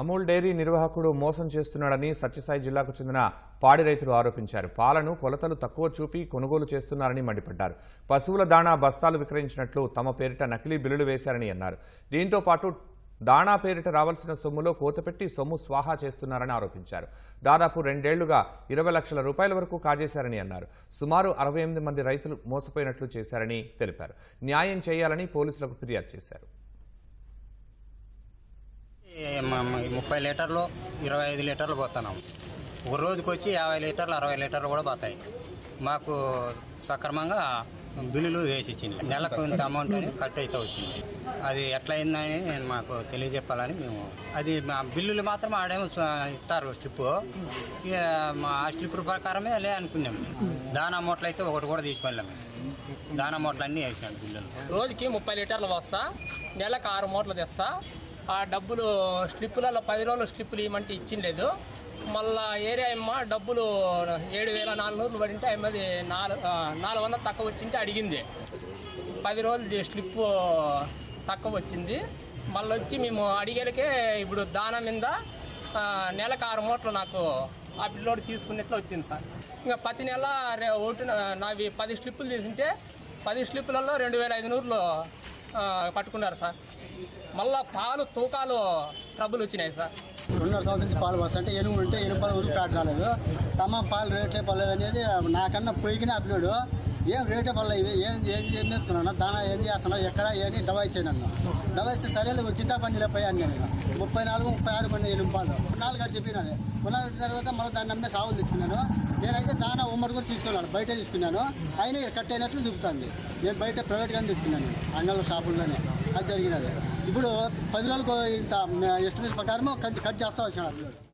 Amul dairy నిర్వాహకుడు మోసం చేస్తున్నాడని సత్యసాయి జిల్లాకు చెందిన పాడి రైతులు ఆరోపించారు. పాలను కొలతలు తక్కువ చూపి కొనుగోలు చేస్తున్నారని మండిపడ్డారు. పశువుల దాణా బస్తాలు విక్రయించినట్లు తమ పేరిట నకిలీ బిల్లులు వేశారని అన్నారు. దీంతో పాటు దాణా పేరిట రావాల్సిన సొమ్ములో కోతపెట్టి సొమ్ము స్వాహా చేస్తున్నారని ఆరోపించారు. దాదాపు రెండేళ్ళుగా ఇరవై లక్షల రూపాయల వరకు కాజేశారని అన్నారు. సుమారు అరవై ఎనిమిది మంది రైతులు మోసపోయినట్లు చేశారని తెలిపారు. న్యాయం చేయాలని పోలీసులకు ఫిర్యాదు చేశారు. ముప్పై లీటర్లు ఇరవై ఐదు లీటర్లు పోతున్నాం. ఒక రోజుకి వచ్చి యాభై లీటర్లు అరవై లీటర్లు కూడా పోతాయి. మాకు సక్రమంగా బిల్లులు వేసి ఇచ్చింది నెలకు ఇంత అమౌంట్ అని కట్ అయితే వచ్చింది. అది ఎట్లయిందని మాకు తెలియజెప్పాలని మేము అది మా బిల్లులు మాత్రం ఆడేమో ఇస్తారు స్లిప్ ఇక మా ఆ స్లిప్ ప్రకారమే లే అనుకున్నాం. దానా మూటలు అయితే ఒకటి కూడా తీసుకెళ్ళాము దానా మూటలు అన్నీ వేసినాడు బిల్లులు. రోజుకి ముప్పై లీటర్లు వస్తా నెలకు ఆరు మూటలు తెస్తా ఆ డబ్బులు స్లిప్పులలో పది రోజులు స్లిప్పులు ఇవ్వమంటే ఇచ్చిండలేదు. మళ్ళా ఏరియా అమ్మ డబ్బులు ఏడు వేల నాలుగు నూరులు పడింటే అమ్మది నాలుగు నాలుగు వందలు తక్కువ వచ్చింటే అడిగింది. పది రోజులు స్లిప్ తక్కువ వచ్చింది. మళ్ళీ వచ్చి మేము అడిగేలకే ఇప్పుడు దానం మీద నెలకు ఆరు మూటలు నాకు ఆ పిల్లోడు తీసుకున్నట్లు వచ్చింది సార్. ఇంకా ప్రతి నెల రే- ఒకటి నావి పది స్లిప్పులు తీసుంటే పది స్లిప్పులలో రెండు వేల ఐదు నూరులు పట్టుకున్నారు సార్. మళ్ళా పాలు తూకాలు ట్రబుల్ వచ్చినాయి సార్. రెండున్నర సంవత్సరం నుంచి పాలు పోస్తా. అంటే ఎనుగు ఉంటే ఎనుగు పాలు ఊరికి ప్యాట్ రాలేదు. తమ పాలు రేటే పర్లేదు అనేది నాకన్నా పొయ్యికినే అప్పినాడు. ఏం రేటే పర్లేదు ఏం ఏం ఏం చెప్తున్నాను దానా ఏం చేస్తున్నా ఎక్కడ ఏని డబ్బా ఇచ్చాను నన్ను. డబ్బా ఇస్తే సరేలే ఒక చింతాపండి లేపోయాను నేను. ముప్పై నాలుగు ముప్పై ఆరు కొన్ని ఎనిమిది పాలు. నాలుగు అని చెప్పినాను కొన్నాళ్ళ తర్వాత మళ్ళీ దాన్ని నమ్మే సాగులు తెచ్చుకున్నాను. నేనైతే దానా ఉమ్మడి కూడా తీసుకున్నాను బయట తీసుకున్నాను. అయినా కట్ అయినట్లు చూపుతుంది. నేను బయట ప్రైవేట్గానే తీసుకున్నాను అన్నల షాపుల్లోనే. అది జరిగినది. ఇప్పుడు పది రోజులకు ఇంత ఎస్టిమేట్ ప్రకారం కట్ కట్ చేస్తా వచ్చినాడు.